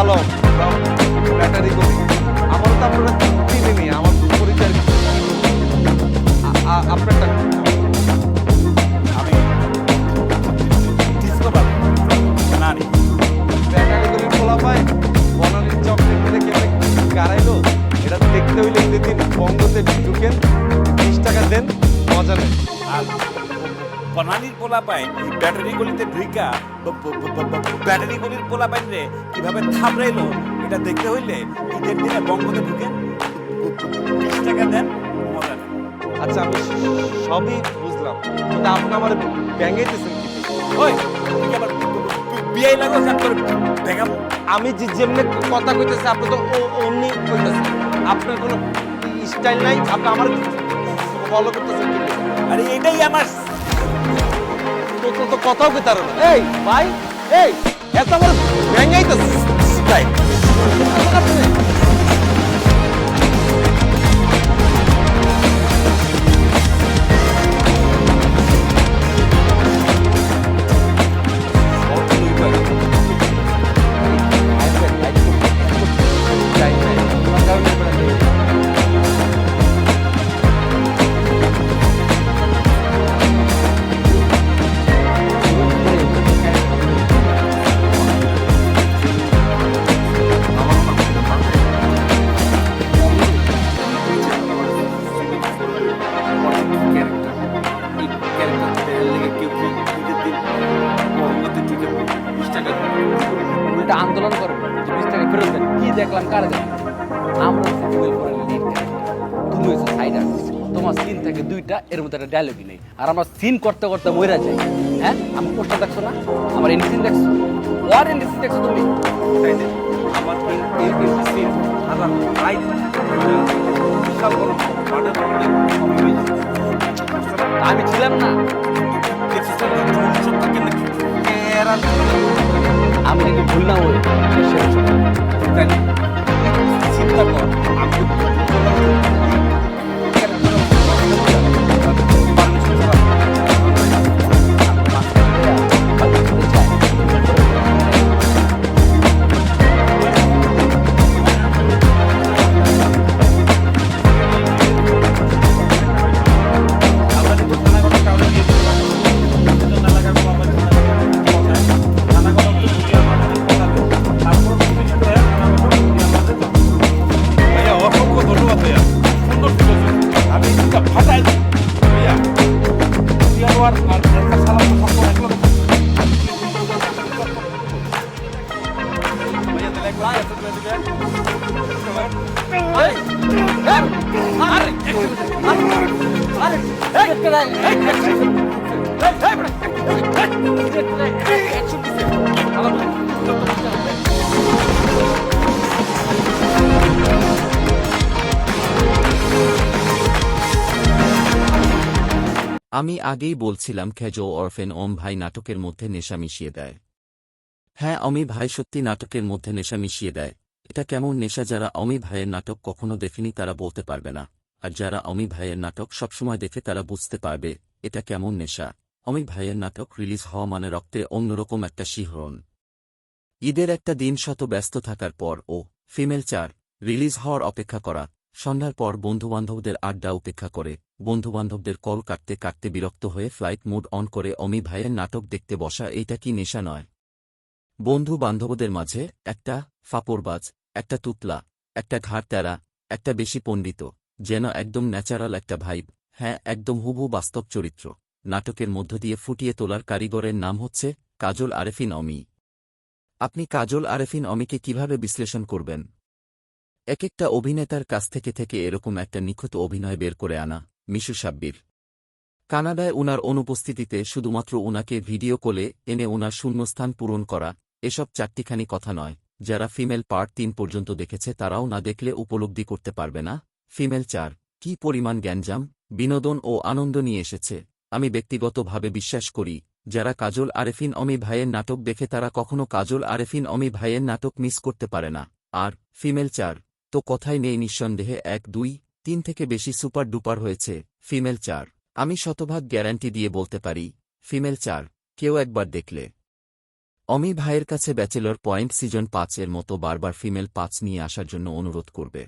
Alam battery করি। আমার তো আপনারা চিনি আমার তো পরিচয় আপনারটা না নি ব্যাটারি করি খোলা পায় বনানির চকলেট খেলে খেলে গাড়াইলো? এটা দেখতে হইলে দিন বঙ্গতে ঢুকেন, বিশ টাকা দেন, মজা নেন। আর বনানির পোলা পাইন এই ব্যাটারি গলিতে ঢুইকা ব্যাটারি গলির পোলা পাইন রে কীভাবে থাপড়াইলো এটা দেখতে হইলে ঈদের দিনে বঙ্গতে ঢুকেন বিশ টাকা দেন মজা আচ্ছা আমি সবই বুঝলাম কিন্তু আপনি আমার ব্যাঙ্গাইতেছেন কি? ওই তুই আবার বিয়ে লাগো তারপর দেখাম আমি যে যেমনি কথা কইতেছি আপনি তো ও- অমনি কইতেছেন। আপনার কোনো স্টাইল নাই আপনি আমার ফলো করতেছেন আরে এটাই আমার তো তো তো কথাও কইতে তারা এই ভাই এই এত আমার ব্যাঙ্গাইতেছে স্টাইল থাকে দুইটা এর মধ্যে একটা ডায়লগই নেই। আর আমরা সিন করতে করতে মইরা যাই। হ্যাঁ? আমি পোস্টার দেখছ না? আমার এন্ড সিন দেখছ? ওয়ার এন্ড সিন দেখছ তুমি? আমার রাইট আমি ছিলাম না। আমি নাকি ভুল না ওই সিয়ানোয়ার আর একটা সালাম সম্পর্ক একলা ভাইয়া তাহলে আমি আগেই বলছিলাম খেজো অরফেন ওম ভাই নাটকের মধ্যে নেশা মিশিয়ে দেয়। হ্যাঁ অমি ভাই সত্যি নাটকের মধ্যে নেশা মিশিয়ে দেয়। এটা কেমন নেশা যারা অমি ভাইয়ের নাটক কখনো দেখেনি তারা বলতে পারবে না। আর যারা অমি ভাইয়ের নাটক সবসময় দেখে তারা বুঝতে পারবে, এটা কেমন নেশা। অমি ভাইয়ের নাটক রিলিজ হওয়া মানে রক্তে অন্যরকম একটা শিহরণ। ঈদের একটা দিন শত ব্যস্ত থাকার পর, ও, ফিমেল চার, রিলিজ হওয়ার অপেক্ষা করা। সন্ধ্যার পর বন্ধুবান্ধবদের আড্ডা উপেক্ষা করে। বন্ধুবান্ধবদের কল কাটতে কাটতে বিরক্ত হয়ে ফ্লাইট মোড অন করে অমি ভাইয়ের নাটক দেখতে বসা এটা কি নেশা নয়। বন্ধু বান্ধবদের মাঝে একটা ফাপড়বাজ, একটা তুতলা, একটা ঘাড় তেরা একটা বেশি পণ্ডিত, যেন একদম ন্যাচারাল একটা ভাইব। হ্যাঁ একদম হুবহু বাস্তব চরিত্র। নাটকের মধ্য দিয়ে ফুটিয়ে তোলার কারিগরের নাম হচ্ছে কাজল আরেফিন অমি। আপনি কাজল আরেফিন অমিকে কীভাবে বিশ্লেষণ করবেন? এক একটা অভিনেতার কাছ থেকে থেকে এরকম একটা নিখুঁত অভিনয় বের করে আনা। মিশু সাব্বির। কানাডায় উনার অনুপস্থিতিতে শুধুমাত্র উনাকে ভিডিও কলে এনে উনার শূন্যস্থান পূরণ করা, এসব চারটিখানি কথা নয়। যারা ফিমেল পার্ট তিন পর্যন্ত দেখেছে তারাও না দেখলে উপলব্ধি করতে পারবে না। ফিমেল চার, কি পরিমাণ জ্ঞানজাম বিনোদন ও আনন্দ নিয়ে এসেছে। আমি ব্যক্তিগতভাবে বিশ্বাস করি, যারা কাজল আরেফিন অমি ভাইয়ের নাটক দেখে তারা কখনো কাজল আরেফিন অমি ভাইয়ের নাটক মিস করতে পারে না। আর, ফিমেল চার, তো কথাই নেই নিঃসন্দেহে। এক, দুই তিন থেকে বেশি সুপার ডুপার হয়েছে, ফিমেল চার। আমি শতভাগ গ্যারান্টি দিয়ে বলতে পারি, ফিমেল চার, কেউ একবার দেখলে। অমি ভাইয়ের কাছে ব্যাচেলর পয়েন্ট সিজন পাঁচ এর মতো বারবার ফিমেল পাঁচ নিয়ে আসার জন্য অনুরোধ করবে।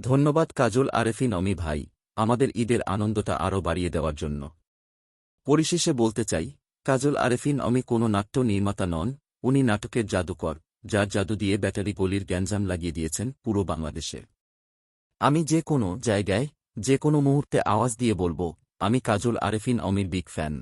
ধন্যবাদ কাজল আরেফিন অমি ভাই, আমাদের ঈদের আনন্দটা আরও বাড়িয়ে দেওয়ার জন্য। পরিশেষে বলতে চাই, কাজল আরেফিন অমি কোনো নাট্য নির্মাতা নন, উনি নাটকের জাদুকর, যার জাদু দিয়ে ব্যাটারি গলির গ্যাঞ্জাম লাগিয়ে দিয়েছেন পুরো বাংলাদেশে। আমি যে কোনো জায়গায়, যে কোনো মুহূর্তে আওয়াজ দিয়ে বলব, আমি কাজল আরেফিন অমির বিগ ফ্যান।